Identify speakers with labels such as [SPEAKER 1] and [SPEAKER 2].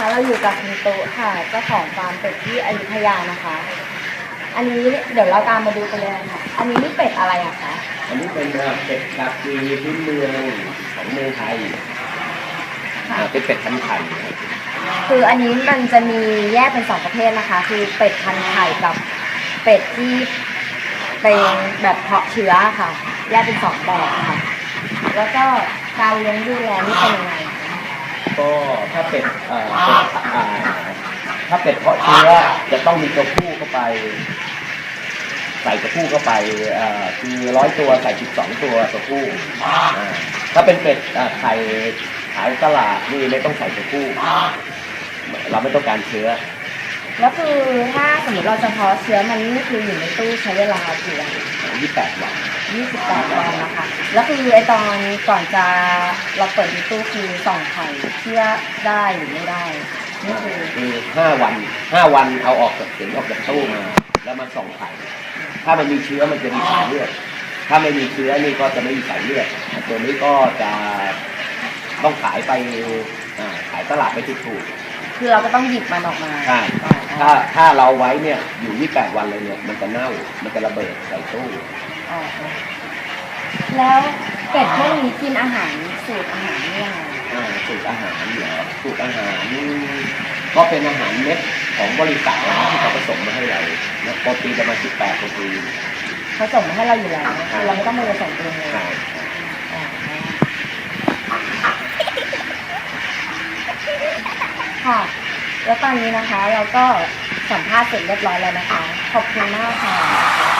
[SPEAKER 1] นะคะเราอยู่กับคุณตุ๊ค่ะ เจ้าของฟาร์มเป็ดที่อยุธยานะคะ อันนี้เดี๋ยวเราตามมาดูกันเลยค่ะ อันนี้นี่เป็ดอะไรอะคะ
[SPEAKER 2] อันนี้เป็นเอ่อเป็ดกากีพื้นเมืองของเมืองไทย
[SPEAKER 1] ค่ะ
[SPEAKER 2] อ่าเป็นเป็ดพันธุ์ไข่
[SPEAKER 1] คืออันนี้มันจะมีแยกเป็นสองประเภทนะคะ คือเป็ดพันธุ์ไข่กับเป็ดที่เป็นแบบเพาะเชื้อค่ะ แยกเป็นสองแบบค่ะ แล้วก็การเลี้ยงดูแลนี่เป็นยังไงคะ
[SPEAKER 2] ก็ถ้าเป็ดเอ่อเป็ดอ่าถ้าเป็ดเพาะเชื้อจะต้องมีตัวผู้เข้าไป ใส่ตัวผู้เข้าไปเอ่อคือร้อยตัวใส่สิบสองตัวตัวผู้อ่าถ้าเป็นเป็ดอ่าไข่ขายตลาดนี่ไม่ต้องใส่ตัวผู้เราไม่ต้องการเชื้อ
[SPEAKER 1] แล้วคือถ้าสมมติเราจะเพาะเชื้อมันนี่คืออยู่ในตู้ใช้เวลากี่วัน
[SPEAKER 2] ยี่แปดวัน
[SPEAKER 1] 28วันนะคะ แล้วคือไอตอนก่อนจะเราเปิดในตู้คือส่องไข่เชื่อได้หรือไม่ได้นี่คือ
[SPEAKER 2] คือห้าวันห้าวันเอาออกจากถึงออกจากตู้มา แล้วมาส่องไข่ถ้ามันมีเชื้อมันจะมีสายเลือด ถ้าไม่มีเชื้อนี่ก็จะไม่มีสายเลือด ตัวนี้ก็จะต้องขายไปอ่าขายตลาดไปถูก
[SPEAKER 1] คือเราก็ต้องหยิบมันออกมา
[SPEAKER 2] ๆใช่
[SPEAKER 1] อ๋อ
[SPEAKER 2] ถ้าถ้าเราไว้เนี่ยอยู่ที่แปดวันเลยเนี่ย มันจะเน่า มันจะระเบิดใส่ตู้
[SPEAKER 1] อ๋อแล้วเป็ดพวกนี้กินอาหารสูตรอาหารนี่ยังไง
[SPEAKER 2] อ่าสูตรอาหารเหรอสูตรอาหารก็เป็นอาหารเม็ดของบริษัทนะครับที่เขาผสมมาให้เรานะโปรตีนประมาณ18โปรตีน
[SPEAKER 1] เขาส่งมาให้เราอยู่แล้วคือเราไม่ต้องไปผสมเองเลย
[SPEAKER 2] ใช่
[SPEAKER 1] อ๋อ ค่ะ แล้วตอนนี้นะคะเราก็สัมภาษณ์เสร็จเรียบร้อยแล้วนะคะ ขอบคุณมากค่ะ